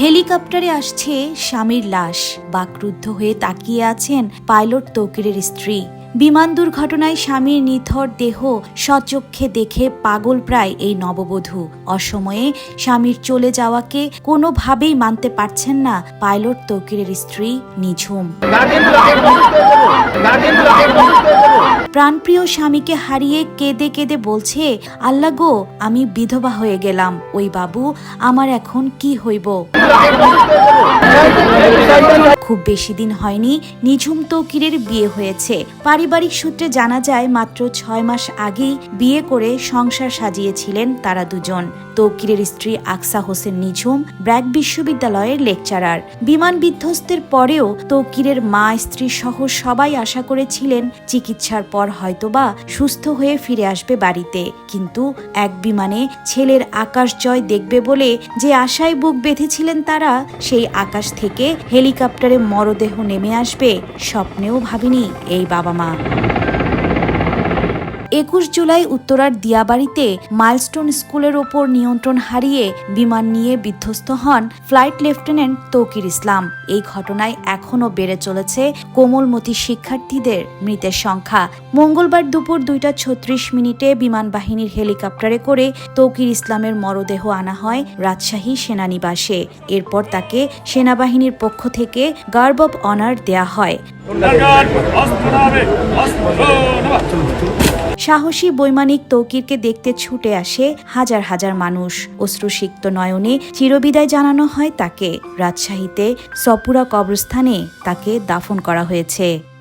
হেলিকপ্টারে আসছে স্বামীর লাশ। বাকরুদ্ধ হয়ে তাকিয়ে আছেন পাইলট তৌকিরের স্ত্রী। বিমান দুর্ঘটনায় স্বামীর নিথর দেহ সচক্ষে দেখে পাগল প্রায় এই নববধূ। অসময়ে স্বামীর চলে যাওয়াকে কোনোভাবেই মানতে পারছেন না পাইলট তৌকিরের স্ত্রী নিঝুম। প্রাণপ্রিয় স্বামীকে হারিয়ে কেঁদে কেঁদে বলছে, আল্লাহ গো, আমি বিধবা হয়ে গেলাম। ওই বাবু, আমার এখন কি হইব? খুব বেশি দিন হয়নি, নিঝুম তৌকিরের বিয়ে হয়েছে। পারিবারিক সূত্রে জানা যায়, মাত্র ছয় মাস আগেই বিয়ে করে সংসার সাজিয়েছিলেন তারা দুজন। তৌকিরের স্ত্রী আকসা হোসেন নিঝুম, ব্র্যাক বিশ্ববিদ্যালয়ের লেকচারার। বিমান বিধ্বস্তের পরেও তৌকিরের মা, স্ত্রী সহ সবাই আশা করেছিলেন, চিকিৎসার পর হয়তোবা সুস্থ হয়ে ফিরে আসবে বাড়িতে। কিন্তু এক বিমানে ছেলের আকাশ জয় দেখবে বলে যে আশায় বুক বেঁধেছিলেন তারা, সেই আকাশ থেকে হেলিকপ্টারে মরদেহ নেমে আসবে স্বপ্নেও ভাবিনি এই বাবা মা। একুশ জুলাই উত্তরার দিয়াবাড়িতে মাইলস্টোন স্কুলের ওপর নিয়ন্ত্রণ হারিয়ে বিমান নিয়ে বিধ্বস্ত হন ফ্লাইট লেফটেন্যান্ট তৌকির ইসলাম। এই ঘটনায় এখনও বেড়ে চলেছে কোমলমতি শিক্ষার্থীদের মৃতের সংখ্যা। মঙ্গলবার দুপুর দুইটা ছত্রিশ মিনিটে বিমান বাহিনীর হেলিকপ্টারে করে তৌকির ইসলামের মরদেহ আনা হয় রাজশাহী সেনানিবাসে। এরপর তাকে সেনাবাহিনীর পক্ষ থেকে গার্ব অব অনার দেয়া হয়। সাহসী বৈমানিক তৌকিরকে দেখতে ছুটে আসে হাজার হাজার মানুষ। অশ্রুসিক্ত নয়নে চিরবিদায় জানানো হয় তাকে। রাজশাহীতে সপুরা কবরস্থানে তাকে দাফন করা হয়েছে।